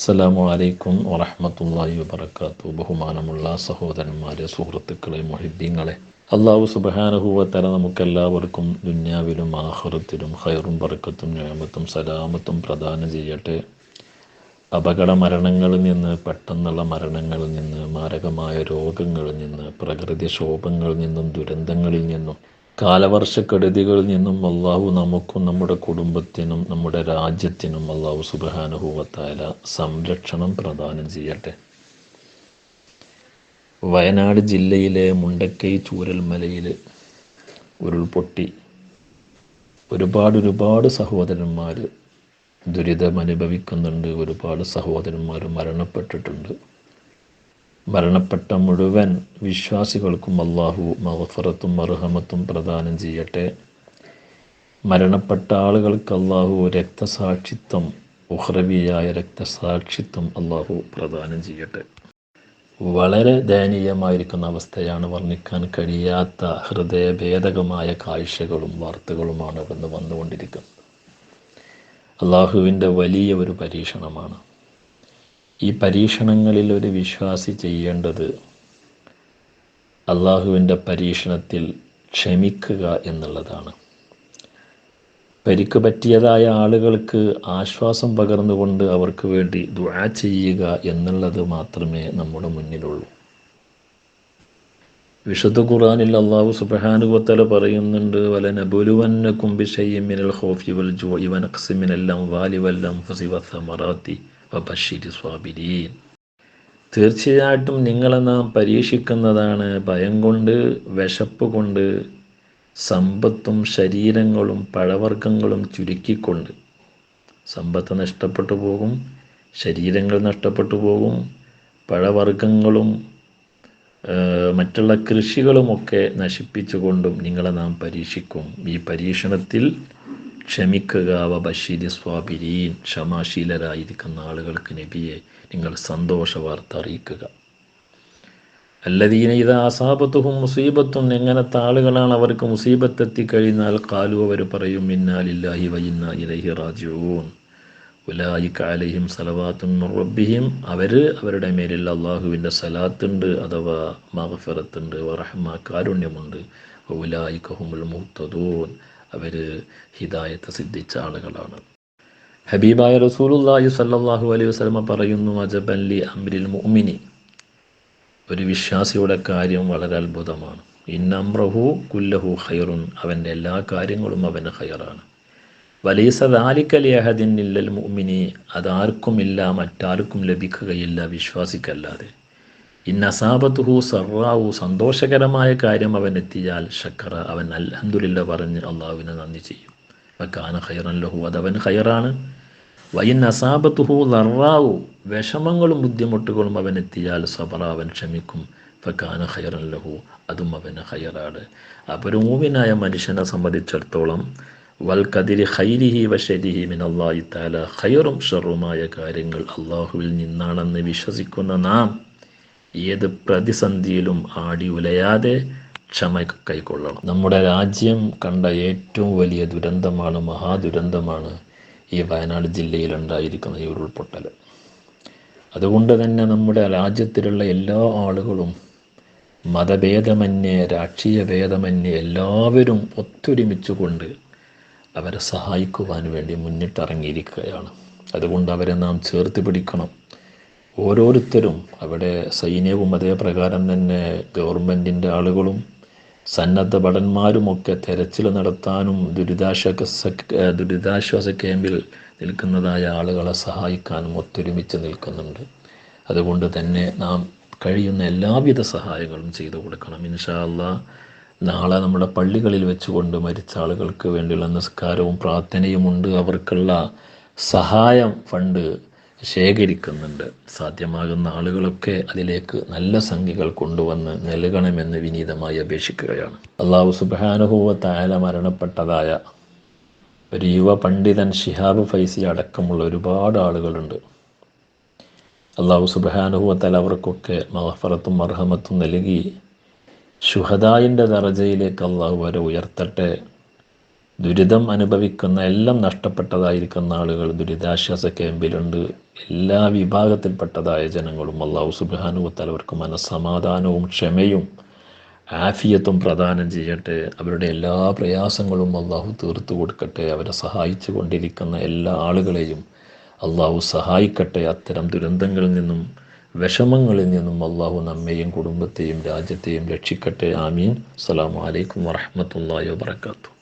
അസ്സലാമു അലൈക്കും വറഹമത്തല്ലാഹി വബർക്കാത്തു ബഹുമാനമുള്ള സഹോദരന്മാരെ സുഹൃത്തുക്കളെ മൊഹിദ്ദീങ്ങളെ. അള്ളാഹു സുബഹാനഹുവത്തല നമുക്കെല്ലാവർക്കും ദുന്യാവിലും ആഹുറത്തിലും ഹൈറും ബറക്കത്തും ഞാമത്തും സലാമത്തും പ്രദാനം ചെയ്യട്ടെ. അപകട മരണങ്ങളിൽ നിന്ന് പെട്ടെന്നുള്ള മരണങ്ങളിൽ നിന്ന് മാരകമായ രോഗങ്ങളിൽ നിന്ന് പ്രകൃതി ക്ഷോഭങ്ങളിൽ നിന്നും ദുരന്തങ്ങളിൽ നിന്നും കാലവർഷക്കെടുതികളിൽ നിന്നും അള്ളാഹു നമുക്കും നമ്മുടെ കുടുംബത്തിനും നമ്മുടെ രാജ്യത്തിനും അള്ളാഹു സുബാനുഭവത്തായ സംരക്ഷണം പ്രദാനം ചെയ്യട്ടെ. വയനാട് ജില്ലയിലെ മുണ്ടക്കൈ ചൂരൽമലയിൽ ഉരുൾപൊട്ടി ഒരുപാട് ഒരുപാട് സഹോദരന്മാർ ദുരിതമനുഭവിക്കുന്നുണ്ട് ഒരുപാട് സഹോദരന്മാർ മരണപ്പെട്ടിട്ടുണ്ട്. മരണപ്പെട്ട മുഴുവൻ വിശ്വാസികൾക്കും അള്ളാഹു മഹഫറത്തും അർഹമത്തും പ്രദാനം ചെയ്യട്ടെ. മരണപ്പെട്ട ആളുകൾക്ക് അള്ളാഹു രക്തസാക്ഷിത്വം ഉഹ്രവിയായ രക്തസാക്ഷിത്വം അള്ളാഹു പ്രദാനം ചെയ്യട്ടെ. വളരെ ദയനീയമായിരിക്കുന്ന അവസ്ഥയാണ് വർണിക്കാൻ കഴിയാത്ത ഹൃദയഭേദകമായ കാഴ്ചകളും വാർത്തകളുമാണ് ഇവിടുന്ന് വന്നുകൊണ്ടിരിക്കുന്നത് അള്ളാഹുവിന്റെ വലിയ ഒരു പരീക്ഷണമാണ്. ഈ പരീക്ഷണങ്ങളിൽ ഒരു വിശ്വാസി ചെയ്യേണ്ടത് അള്ളാഹുവിന്റെ പരീക്ഷണത്തിൽ ക്ഷമിക്കുക എന്നുള്ളതാണ്. പരിക്ക് പറ്റിയതായ ആളുകൾക്ക് ആശ്വാസം പകർന്നുകൊണ്ട് അവർക്ക് വേണ്ടി ദുആ ചെയ്യുക എന്നുള്ളത് മാത്രമേ നമ്മുടെ മുന്നിലുള്ളൂ. വിശുദ്ധ ഖുറാനിൽ അള്ളാഹു സുബ്ഹാനുവത്തല പറയുന്നുണ്ട് വലനബുലുവന്ന കുംബിഷയ്യമിനൽ ഖൗഫി വൽ ഇവൻ അക്സിമിനെല്ലാം വാലി വല്ലം ഫസിവത്തമറാത്തി സ്വാബിരീൻ തീർച്ചയായിട്ടും നിങ്ങളെ നാം പരീക്ഷിക്കുന്നതാണ് ഭയം കൊണ്ട് വിശപ്പ് കൊണ്ട് സമ്പത്തും ശരീരങ്ങളും പഴവർഗങ്ങളും ചുരുക്കിക്കൊണ്ട്. സമ്പത്ത് നഷ്ടപ്പെട്ടു പോകും ശരീരങ്ങൾ നഷ്ടപ്പെട്ടു പോകും പഴവർഗങ്ങളും മറ്റുള്ള കൃഷികളുമൊക്കെ നശിപ്പിച്ചുകൊണ്ടും നിങ്ങളെ നാം പരീക്ഷിക്കും. ഈ പരീക്ഷണത്തിൽ ക്ഷമിക്കുക വ ബഷീരി സ്വാബിരീൻ ക്ഷമാശീലരായിരിക്കുന്ന ആളുകൾക്ക് നബിയെ നിങ്ങൾ സന്തോഷ വാർത്ത അറിയിക്കുക. അല്ലദീന ഇത് അസാപത്തും മുസീബത്തും എങ്ങനത്തെ ആളുകളാണ് അവർക്ക് മുസീബത്ത് എത്തിക്കഴിഞ്ഞാൽ കാലു അവർ പറയും ഇന്നാലില്ലാഹി വൈന്ന ഇലഹി റാജുവൂൻ ഉലായിക്ക അലഹിം സലവാത്തും റബ്ബിഹിം അവർ അവരുടെ മേലിൽ അള്ളാഹുവിന്റെ സലാത്തുണ്ട് അഥവാ മഹഫറത്തുണ്ട് വറഹ്മ കാരുണ്യമുണ്ട്. ഉലായിക്കഹുമുൽ മുഹ്തദൂൻ. അവർ ഹിദായത്ത് സിദ്ധിച്ച ആളുകളാണ്. ഹബീബായ റസൂലുല്ലാഹി സല്ലല്ലാഹു അലൈഹി വസല്ലമ പറയുന്നു അജബല്ലി അംരിൽ മുഅ്മിനി ഒരു വിശ്വാസിയുടെ കാര്യം വളരെ അത്ഭുതമാണ്. ഇന്നംറഹു കുല്ലഹു ഖൈറുൻ. അവന്റെ എല്ലാ കാര്യങ്ങളും അവന് ഖൈറാണ്. വലീസദാലിക്കലിയഹദിൻ ഇല്ലൽ മുഅ്മിനി അതാർക്കുമില്ല മറ്റാർക്കും ലഭിക്കുകയില്ല വിശ്വാസിക്കല്ലാതെ. ഇന്നസാബത്തുഹു സർറാവു സന്തോഷകരമായ കാര്യം അവൻ എത്തിയാൽ ഷക്കറ അവൻ അൽഹന്ദുലില്ല പറഞ്ഞ് അള്ളാഹുവിനെ നന്ദി ചെയ്യും. വക്കാന ഖൈറൻ ലഹു അതവൻ ഖൈറാണ്. വൈൻ അസാബത്തുഹു ലറാവു വിഷമങ്ങളും ബുദ്ധിമുട്ടുകളും അവൻ എത്തിയാൽ സബറ അവൻ ക്ഷമിക്കും. ഫക്കാന ഖൈറൻ ലഹു അതും അവന് ഖൈറാണ്. അപ്പോൾ മനുഷ്യനെ സംബന്ധിച്ചിടത്തോളം വൽ കതിരി ഖൈരിഹി വശരിഹി മിൻ അള്ളാഹി താല ഖൈറും ഷറുമായ കാര്യങ്ങൾ അള്ളാഹുവിൽ നിന്നാണെന്ന് വിശ്വസിക്കുന്ന നാം ഏത് പ്രതിസന്ധിയിലും ആടി ഉലയാതെ ക്ഷമ കൈക്കൊള്ളണം. നമ്മുടെ രാജ്യം കണ്ട ഏറ്റവും വലിയ ദുരന്തമാണ് മഹാദുരന്തമാണ് ഈ വയനാട് ജില്ലയിലുണ്ടായിരിക്കുന്ന ഈ ഉരുൾപൊട്ടൽ. അതുകൊണ്ട് തന്നെ നമ്മുടെ രാജ്യത്തിലുള്ള എല്ലാ ആളുകളും മതഭേദമന്യേ രാഷ്ട്രീയ ഭേദമന്യേ എല്ലാവരും ഒത്തൊരുമിച്ചുകൊണ്ട് അവരെ സഹായിക്കുവാൻ വേണ്ടി മുന്നിട്ടിറങ്ങിയിരിക്കുകയാണ്. അതുകൊണ്ട് അവരെ നാം ചേർത്ത് പിടിക്കണം. ഓരോരുത്തരും അവിടെ സൈന്യവും അതേ പ്രകാരം തന്നെ ഗവൺമെന്റിന്റെ ആളുകളും സന്നദ്ധ ഭടന്മാരുമൊക്കെ തെരച്ചിൽ നടത്താനും ദുരിതാശ്വാസ ദുരിതാശ്വാസ ക്യാമ്പിൽ നിൽക്കുന്നതായ ആളുകളെ സഹായിക്കാനും ഒത്തൊരുമിച്ച് നിൽക്കുന്നുണ്ട്. അതുകൊണ്ട് തന്നെ നാം കഴിയുന്ന എല്ലാവിധ സഹായങ്ങളും ചെയ്തു കൊടുക്കണം. ഇൻഷാല്ല നാളെ നമ്മുടെ പള്ളികളിൽ വെച്ചുകൊണ്ട് മരിച്ച ആളുകൾക്ക് വേണ്ടിയുള്ള നിസ്കാരവും പ്രാർത്ഥനയുമുണ്ട്. അവർക്കുള്ള സഹായം ഫണ്ട് ശേഖരിക്കുന്നുണ്ട്. സാധ്യമാകുന്ന ആളുകളൊക്കെ അതിലേക്ക് നല്ല സംഖ്യകൾ കൊണ്ടുവന്ന് നൽകണമെന്ന് വിനീതമായി അപേക്ഷിക്കുകയാണ്. അള്ളാഹു സുബാനുഭവ തായാല മരണപ്പെട്ടതായ ഒരു യുവ പണ്ഡിതൻ ഷിഹാബ് ഫൈസി അടക്കമുള്ള ഒരുപാട് ആളുകളുണ്ട്. അള്ളാഹു സുബാനുഭവത്താൽ അവർക്കൊക്കെ മഹഫറത്തും അർഹമത്തും നൽകി ഷുഹദായിന്റെ ദറജയിലേക്ക് അള്ളാഹു വരെ ഉയർത്തട്ടെ. ദുരിതം അനുഭവിക്കുന്ന എല്ലാം നഷ്ടപ്പെട്ടതായിരിക്കുന്ന ആളുകൾ ദുരിതാശ്വാസ ക്യാമ്പിലുണ്ട്. എല്ലാ വിഭാഗത്തിൽപ്പെട്ടതായ ജനങ്ങളും അള്ളാഹു സുബാനുവത്താൽ അവർക്ക് മനസ്സമാധാനവും ക്ഷമയും ആഫിയത്തും പ്രദാനം ചെയ്യട്ടെ. അവരുടെ എല്ലാ പ്രയാസങ്ങളും അള്ളാഹു തീർത്തു കൊടുക്കട്ടെ. അവരെ സഹായിച്ചു കൊണ്ടിരിക്കുന്ന എല്ലാ ആളുകളെയും അള്ളാഹു സഹായിക്കട്ടെ. അത്തരം ദുരന്തങ്ങളിൽ നിന്നും വിഷമങ്ങളിൽ നിന്നും അള്ളാഹു നമ്മെയും കുടുംബത്തെയും രാജ്യത്തെയും രക്ഷിക്കട്ടെ. ആമീൻ. അസ്സാം വലൈക്കും വറഹ്മത്തുള്ളാഹി വബറകാതുഹു.